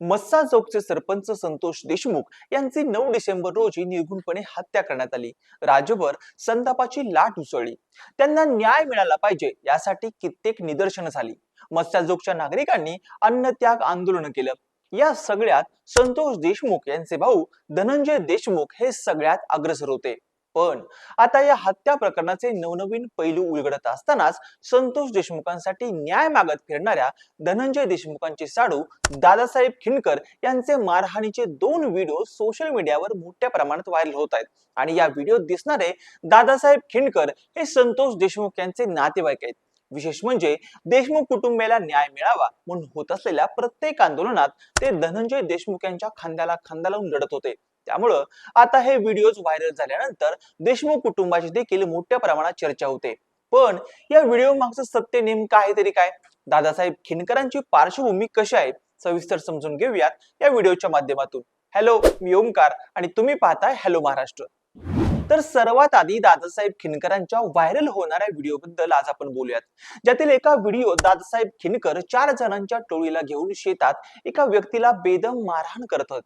मस्साजोगचे सरपंच संतोष देशमुख यांची नऊ डिसेंबर रोजी निर्घुणपणे हत्या करण्यात आली. राज्यभर संतापाची लाट उसळली. त्यांना न्याय मिळाला पाहिजे यासाठी कित्येक निदर्शनं झाली. मत्स्याजोगच्या नागरिकांनी अन्नत्याग आंदोलन केलं. या सगळ्यात संतोष देशमुख यांचे भाऊ धनंजय देशमुख हे सगळ्यात अग्रसर होते. पण आता या हत्या प्रकरणाचे नवनवीन पैलू उलगडत असतानाच संतोष देशमुखांसाठी न्याय मागत फिरणाऱ्या धनंजय देशमुखांचे साडू दादासाहेब खिंडकर यांचे मारहाणीचे दोन व्हिडिओ सोशल मीडियावर मोठ्या प्रमाणात व्हायरल होत आहेत. आणि या व्हिडिओत दिसणारे दादासाहेब खिंडकर हे संतोष देशमुख यांचे नातेवाईक आहेत. विशेष म्हणजे देशमुख कुटुंबियाला न्याय मिळावा म्हणून होत असलेल्या प्रत्येक आंदोलनात ते धनंजय देशमुख यांच्या खांद्याला खांदा लावून लढत होते. त्यामुळं आता हे व्हिडिओज व्हायरल झाल्यानंतर देशमुख कुटुंबाची देखील मोठ्या प्रमाणात चर्चा होते. पण या व्हिडिओ मागचं सत्य नेमकं आहे तरी काय? दादासाहेब खिनकरांची पार्श्वभूमी कशी आहे? सविस्तर समजून घेऊयात या व्हिडिओच्या माध्यमातून. हॅलो मी ओमकार आणि तुम्ही पाहताय हॅलो महाराष्ट्र. तर सर्वात आधी दादासाहेब खिनकरांच्या व्हायरल होणाऱ्या व्हिडिओ बद्दल आज आपण बोलूयात. ज्यातील एका व्हिडिओ दादासाहेब खिनकर चार जणांच्या टोळीला घेऊन शेतात एका व्यक्तीला बेदम मारहाण करत होत.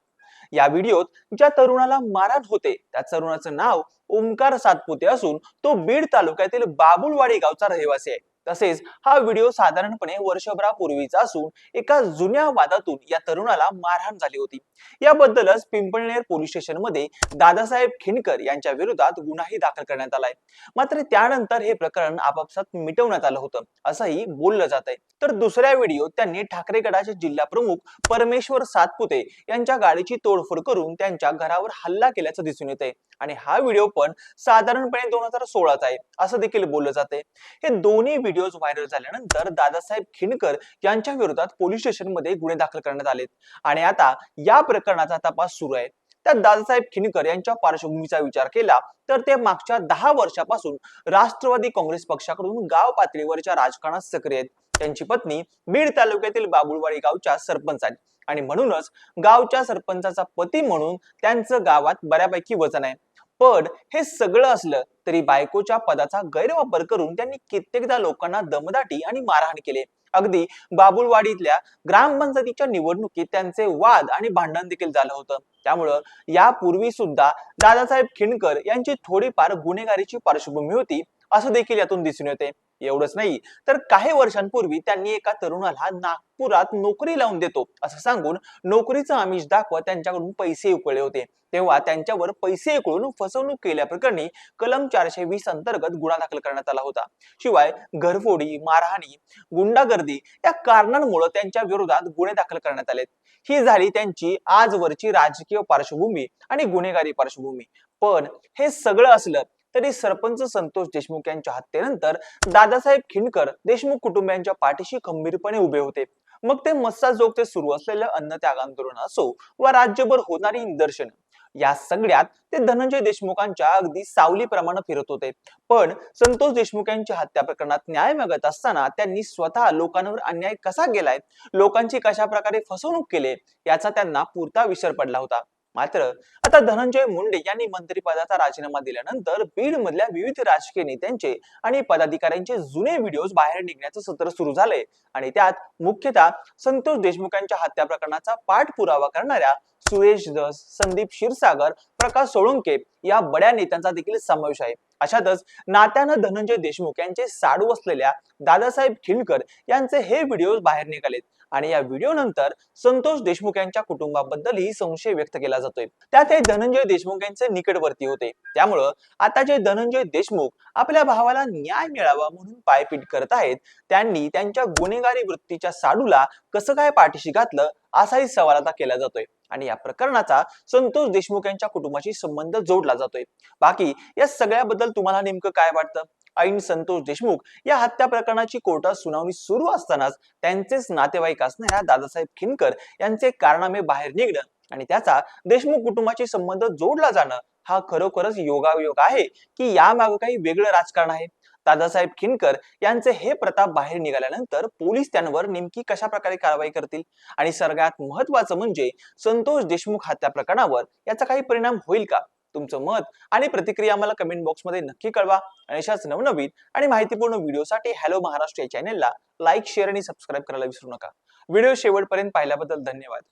या व्हिडिओत ज्या तरुणाला मारहाण होते त्या तरुणाचं नाव ओमकार सातपुते असून तो बीड तालुक्यातील बाबुलवाडी गावचा रहिवासी आहे. तसेच हा व्हिडिओ साधारणपणे वर्षभरापूर्वीचा असून एका जुन्या वादातून या तरुणाला मारहाण झाली होती. याबद्दलच पिंपळनेर पोलीस स्टेशनमध्ये दादासाहेब खिंडकर यांच्या विरोधात गुन्हाही दाखल करण्यात आलाय. मात्र त्यानंतर हे प्रकरण आपापसात मिटवण्यात आलं होतं असंही बोललं जात आहे तर दुसऱ्या व्हिडिओ त्यांनी ठाकरे गटाचे जिल्हा प्रमुख परमेश्वर सातपुते यांच्या गाडीची तोडफोड करून त्यांच्या घरावर हल्ला केल्याचं दिसून येते आणि हा व्हिडिओ पण साधारणपणे दोन हजार सोळाचा आहे असं देखील बोललं जाते हे दोन्ही व्हिडिओ व्हायरल झाल्यानंतर दादासाहेब खिणकर यांच्या विरोधात पोलीस स्टेशनमध्ये गुन्हे दाखल करण्यात आलेत. आणि आता या प्रकरणाचा तपास सुरू आहे. त्या दादासाहेब खिणकर यांच्या पार्श्वभूमीचा विचार केला तर ते मागच्या दहा वर्षापासून राष्ट्रवादी काँग्रेस पक्षाकडून गाव पातळीवरच्या राजकारणात सक्रिय आहेत. त्यांची पत्नी बीड तालुक्यातील बाबुळवाडी गावच्या सरपंच आहेत. आणि म्हणूनच गावच्या सरपंचाचा पती म्हणून त्यांचं गावात बऱ्यापैकी वजन आहे. पण हे सगळं असलं तरी बायकोच्या पदाचा गैरवापर करून त्यांनी कित्येकदा लोकांना दमदाटी आणि मारहाण केले. अगदी बाबुलवाडीतल्या ग्रामपंचायतीच्या निवडणुकीत त्यांचे वाद आणि भांडण देखील झालं होतं. त्यामुळं यापूर्वी सुद्धा दादासाहेब खिंडकर यांची थोडीफार गुन्हेगारीची पार्श्वभूमी होती. असं देखील यातून दिसून येते. एवढंच नाही. तर काही वर्षांपूर्वी त्यांनी एका तरुणाला नागपुरात नोकरी लावून देतो असं सांगून नोकरीचं आमिष दाखवत त्यांच्याकडून पैसे उकळले होते. तेव्हा त्यांच्यावर पैसे उकळून फसवणूक केल्याप्रकरणी कलम चारशे वीस अंतर्गत गुन्हा दाखल करण्यात आला होता. शिवाय घरफोडी मारहाणी गुंडागर्दी या कारणांमुळे त्यांच्या विरोधात गुन्हे दाखल करण्यात आलेत. ही झाली त्यांची आजवरची राजकीय पार्श्वभूमी आणि गुन्हेगारी पार्श्वभूमी. पण हे सगळं असलं तरी सरपंच संतोष देशमुख यांच्या हत्येनंतर दादासाहेब खिंडकर देशमुख कुटुंबियांच्या पाठीशी खंबीरपणे उभे होते. मग ते मस्साजोग सुरू असलेलं अन्नत्याग आंदोलन असो वा राज्यभर होणारी निदर्शन. या सगळ्यात ते धनंजय देशमुखांच्या अगदी सावलीप्रमाणे फिरत होते. पण संतोष देशमुख यांच्या हत्या प्रकरणात न्याय मागत असताना त्यांनी स्वतः लोकांवर अन्याय कसा केलाय? लोकांची कशा प्रकारे फसवणूक केली? याचा त्यांना पुरता विसर पडला होता. मात्र आता धनंजय मुंडे यांनी मंत्रिपदाचा राजीनामा दिल्यानंतर बीड मधल्या विविध राजकीय नेत्यांचे आणि पदाधिकाऱ्यांचे जुने व्हिडिओज बाहेर निघण्याचं सत्र सुरू झालंय. आणि त्यात मुख्यतः संतोष देशमुखांच्या हत्या प्रकरणाचा पाठपुरावा करणाऱ्या सुरेश दस संदीप क्षीरसागर प्रकाश सोळंके या बड्या नेत्यांचा देखील समावेश आहे. अशातच नात्यानं धनंजय देशमुख यांचे साडू असलेल्या दादासाहेब खिंडकर यांचे हे व्हिडिओ बाहेर निघालेत. आणि या व्हिडिओ नंतर संतोष देशमुख यांच्या कुटुंबाबद्दलही संशय व्यक्त केला जातोय. त्यात हे धनंजय देशमुख यांचे निकटवर्ती होते. त्यामुळं आता जे धनंजय देशमुख आपल्या भावाला न्याय मिळावा म्हणून पायपीट करत आहेत त्यांनी त्यांच्या गुन्हेगारी वृत्तीच्या साडूला कसं काय पाठीशी घातलं असाही सवाल आता केला जातोय. आणि या प्रकरणाचा संतोष देशमुख यांच्या कुटुंबाशी संबंध जोडला जातोय. बाकी या सगळ्याबद्दल तुम्हाला नेमकं काय वाटतं? ऐन संतोष देशमुख या हत्या प्रकरणाची कोर्टात सुनावणी सुरू असतानाच त्यांचेच नातेवाईक असणाऱ्या दादासाहेब खिनकर यांचे कारनामे बाहेर निघणं आणि त्याचा देशमुख कुटुंबाशी संबंध जोडला जाणं हा खरोखरच योगायोग आहे की यामागं काही वेगळं राजकारण आहे? दादासाहेब खिनकर यांचे हे प्रताप बाहेर निघाल्यानंतर पोलीस त्यांवर नेमकी कशा प्रकारे कारवाई करतील? आणि सगळ्यात महत्वाचं म्हणजे संतोष देशमुख हत्या प्रकरणावर याचा काही परिणाम होईल का? तुमचं मत आणि प्रतिक्रिया आम्हाला कमेंट बॉक्समध्ये नक्की कळवा. आणि अशाच नवनवीन आणि माहितीपूर्ण व्हिडिओसाठी हॅलो महाराष्ट्र या चॅनेलला लाईक शेअर आणि सबस्क्राईब करायला विसरू नका. व्हिडिओ शेवटपर्यंत पाहिल्याबद्दल धन्यवाद.